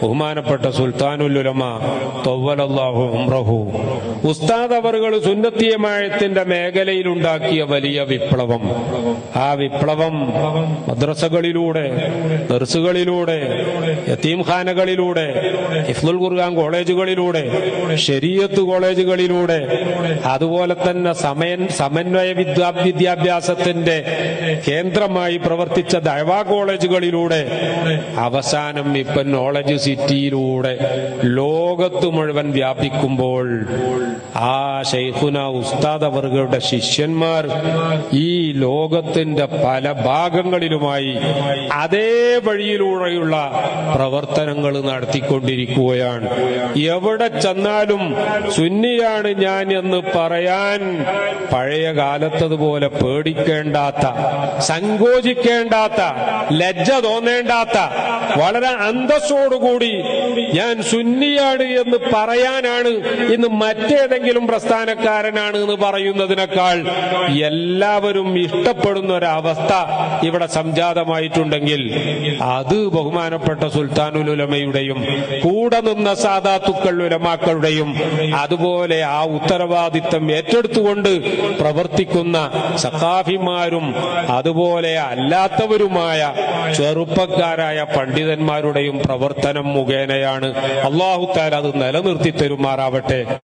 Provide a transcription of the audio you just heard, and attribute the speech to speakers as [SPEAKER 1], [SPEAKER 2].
[SPEAKER 1] ബഹുമാനപ്പെട്ട സുൽത്താനുലുലമ തൊവ്വലല്ലാഹു ഉംറഹു. ഉസ്താദ് അവറുകൾ സുന്നത്തിയമായത്തിന്റെ മേഖലയിൽ ഉണ്ടാക്കിയ വലിയ വിപ്ലവം. ആ വിപ്ലവം മദ്രസകളിലൂടെ ദർസുകളിലൂടെ യത്തീംഖാനകളിലൂടെ ഇഫ്ലുൽ ഖുർആൻ കോളേജുകളിലൂടെ ഷെരീയത്ത് കോളേജുകളിലൂടെ അതുപോലെ തന്നെ സമയ സമന്വയ വിദ്യാ വിദ്യാഭ്യാസത്തിന്റെ കേന്ദ്രമായി പ്രവർത്തിച്ച ദൈവാ കോളേജുകളിലൂടെ അവസാനം ഇപ്പൊ നോളജ് സിറ്റിയിലൂടെ ലോകത്ത് മുഴുവൻ വ്യാപിക്കുമ്പോൾ ആ ഷെയ്ഖുന ഉസ്താദ് അവറുകളുടെ ശിഷ്യന്മാർ ഈ ലോകത്തിന്റെ പല ഭാഗങ്ങളിലുമായി അതേ വഴിയിലൂടെയുള്ള പ്രവർത്തനങ്ങൾ നടത്തിക്കൊണ്ടിരിക്കുകയാണ്. എവിടെ ചെന്നാലും സുന്നിയാണ് ഞാൻ എന്ന് പറയാൻ പഴയ കാലത്തതുപോലെ പേടിക്കേണ്ടാത്ത സങ്കോചിക്കേണ്ടാത്ത ലജ്ജ തോന്നേണ്ടാത്ത വളരെ അന്തസ്സോടുകൂടി ഞാൻ സുന്നിയാണ് എന്ന് പറയാനാണ് ഇന്ന് മറ്റേതെങ്കിലും പ്രസ്ഥാനക്കാരനാണ് എന്ന് പറയുന്നതിനേക്കാൾ എല്ലാവരും ഇഷ്ടപ്പെടുന്ന ഒരവസ്ഥ ഇവിടെ സംജാതമായിട്ടുണ്ടെങ്കിൽ അത് ബഹുമാനപ്പെട്ട സുൽത്താനുൽ ഉലമയുടെയും കൂടെ നിന്ന സാധാത്തുക്കൾ ഉലമാക്കളുടെയും അതുപോലെ ആ ഉത്തരവാദിത്തം ഏറ്റെടുത്തുകൊണ്ട് പ്രവർത്തിക്കുന്ന സഖാഫിമാരും അതുപോലെ അല്ലാത്തവരുമായ ചെറുപ്പക്കാരായ പണ്ഡിതന്മാരുടെയും പ്രവർത്തനം മുഖേനയാണ്. അള്ളാഹുത്താൽ അത് നിലനിർത്തി തരുമാറാവട്ടെ.